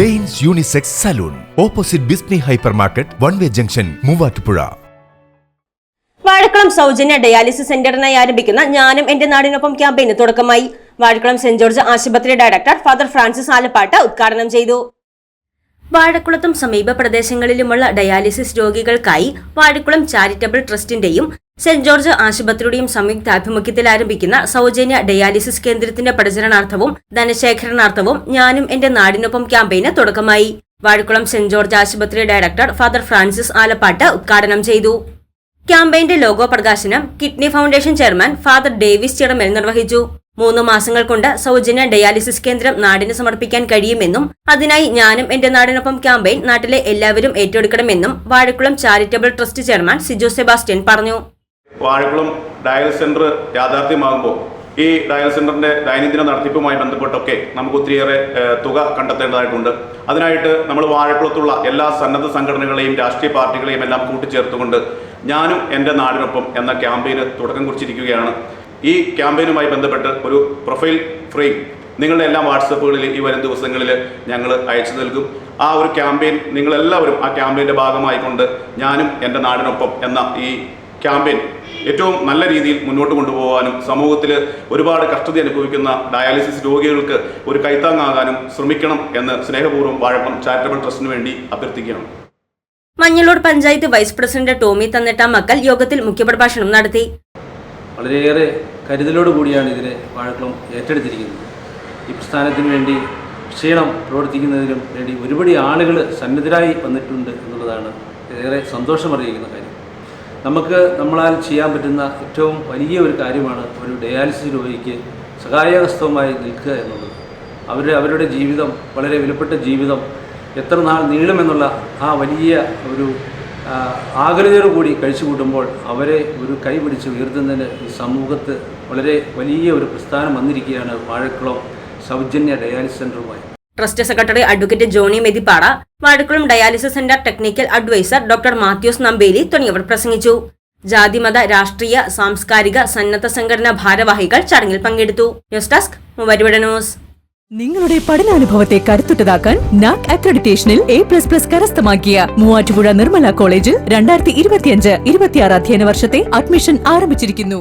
Dane's unisex salon. Opposite Bisni hyper market one way junction Muvattupuzha. Vazhakkulam സൗജന്യ dialysis സെന്ററിനായി ആരംഭിക്കുന്ന ഞാനും എന്റെ നാടിനൊപ്പം ക്യാമ്പയിന് തുടക്കമായി. വാഴക്കുളം സെന്റ് ജോർജ് ആശുപത്രി ഡയറക്ടർ ഫാദർ ഫ്രാൻസിസ് ആലപ്പാട്ട് ഉദ്ഘാടനം ചെയ്തു. വാഴക്കുളത്തും സമീപ പ്രദേശങ്ങളിലുമുള്ള ഡയാലിസിസ് രോഗികൾക്കായി വാഴക്കുളം ചാരിറ്റബിൾ ട്രസ്റ്റിന്റെയും സെന്റ് ജോർജ് ആശുപത്രിയുടെയും സംയുക്താഭിമുഖ്യത്തിൽ ആരംഭിക്കുന്ന സൗജന്യ ഡയാലിസിസ് കേന്ദ്രത്തിന്റെ പ്രചരണാർത്ഥവും ധനശേഖരണാർത്ഥവും ഞാനും എന്റെ നാടിനൊപ്പം ക്യാമ്പയിന് തുടക്കമായി. വാഴക്കുളം സെന്റ് ജോർജ് ആശുപത്രി ഡയറക്ടർ ഫാദർ ഫ്രാൻസിസ് ആലപ്പാട്ട് ഉദ്ഘാടനം ചെയ്തു. ക്യാമ്പയിന്റെ ലോഗോ പ്രകാശനം kidney foundation chairman father Davis Chidamel നിർവഹിച്ചു. മൂന്ന് മാസങ്ങൾ കൊണ്ട് സൗജന്യ ഡയാലിസിസ് കേന്ദ്രം നാടിന് സമർപ്പിക്കാൻ കഴിയുമെന്നും അതിനായി ഞാനും എന്റെ നാടിനൊപ്പം ക്യാമ്പയിൻ നാട്ടിലെ എല്ലാവരും ഏറ്റെടുക്കണമെന്നും Vazhakkulam charitable trust chairman Sijo Sebastian പറഞ്ഞു. വാഴക്കുളം ഡയൽ സെന്റർ യാഥാർത്ഥ്യമാകുമ്പോൾ ഈ ഡയൽ സെന്ററിന്റെ ദൈനംദിന നടത്തിപ്പുമായി ബന്ധപ്പെട്ടൊക്കെ നമുക്ക് ഒത്തിരിയേറെ തുക കണ്ടെത്തേണ്ടതായിട്ടുണ്ട്. അതിനായിട്ട് നമ്മൾ വാഴക്കുളത്തുള്ള എല്ലാ സന്നദ്ധ സംഘടനകളെയും രാഷ്ട്രീയ പാർട്ടികളെയും എല്ലാം കൂട്ടിച്ചേർത്തുകൊണ്ട് ഞാനും എന്റെ നാടിനൊപ്പം എന്ന ക്യാമ്പയിന് തുടക്കം കുറിച്ചിരിക്കുകയാണ്. ഈ ക്യാമ്പയിനുമായി ബന്ധപ്പെട്ട് ഒരു പ്രൊഫൈൽ ഫ്രെയിം നിങ്ങളുടെ എല്ലാ വാട്സപ്പുകളിൽ ഈ വരും ദിവസങ്ങളിൽ ഞങ്ങൾ അയച്ചു നൽകും. ആ ഒരു ക്യാമ്പയിൻ നിങ്ങളെല്ലാവരും ആ ക്യാമ്പയിന്റെ ഭാഗമായിക്കൊണ്ട് ഞാനും എന്റെ നാടിനൊപ്പം എന്ന ഈ ക്യാമ്പയിൻ ഏറ്റവും നല്ല രീതിയിൽ മുന്നോട്ട് കൊണ്ടുപോകാനും സമൂഹത്തിൽ ഒരുപാട് കഷ്ടത അനുഭവിക്കുന്ന ഡയാലിസിസ് രോഗികൾക്ക് ഒരു കൈത്താങ്ങാകാനും ശ്രമിക്കണം എന്ന് സ്നേഹപൂർവം വാഴപ്പം ചാരിറ്റബിൾ ട്രസ്റ്റിന് വേണ്ടി അഭ്യർത്ഥിക്കുകയാണ്. Manjalloor panchayat vice president Tommy തന്നിട്ട മക്കൾ യോഗത്തിൽ മുഖ്യപ്രഭാഷണം നടത്തി. വളരെയേറെ കരുതലോട് കൂടിയാണ് ഇതിനെ വാഴക്കുളം ഏറ്റെടുത്തിരിക്കുന്നത്. ഈ പ്രസ്ഥാനത്തിന് വേണ്ടി ക്ഷീണം പ്രവർത്തിക്കുന്നതിനും വേണ്ടി ഒരുപടി ആളുകൾ സന്നദ്ധരായി വന്നിട്ടുണ്ട് എന്നുള്ളതാണ് ഏറെ സന്തോഷമറിയിക്കുന്ന കാര്യം. നമുക്ക് നമ്മളാൽ ചെയ്യാൻ പറ്റുന്ന ഏറ്റവും വലിയ ഒരു കാര്യമാണ് ഒരു ഡയാലിസിസ് രോഗിക്ക് സഹായഹസ്തവുമായി നിൽക്കുക എന്നുള്ളത്. അവർ അവരുടെ ജീവിതം വളരെ വിലപ്പെട്ട ജീവിതം എത്ര നാൾ നീളുമെന്നുള്ള ആ വലിയ ഒരു ആകുലതയോടുകൂടി കഴിച്ചു കൂട്ടുമ്പോൾ അവരെ ഒരു കൈ പിടിച്ച് ഉയർത്തുന്നതിന് ഈ സമൂഹത്ത് വളരെ വലിയ ഒരു പ്രസ്ഥാനം വന്നിരിക്കുകയാണ് വാഴക്കുളം സൗജന്യ dialysis സെന്ററുമായി trust secretary advocate Johnny Methippada Vazhakkulam dialysis centre technical adviser doctor Mathews Nambeli തുടങ്ങിയവർ പ്രസംഗിച്ചു. ജാതിമത രാഷ്ട്രീയ സാംസ്കാരിക സന്നദ്ധ സംഘടനാ ഭാരവാഹികൾ ചടങ്ങിൽ പങ്കെടുത്തു. ന്യൂസ് ഡെസ്ക് ന്യൂസ് നിങ്ങളുടെ പഠനാനുഭവത്തെ കരുത്തുറ്റതാക്കാൻ നാക് അക്രഡിറ്റേഷനിൽ എ പ്ലസ് പ്ലസ് കരസ്ഥമാക്കിയ മൂവാറ്റുപുഴ നിർമ്മല കോളേജിൽ രണ്ടായിരത്തി ഇരുപത്തിയഞ്ച് ഇരുപത്തിയാറ് അധ്യയന വർഷത്തെ അഡ്മിഷൻ ആരംഭിച്ചിരിക്കുന്നു.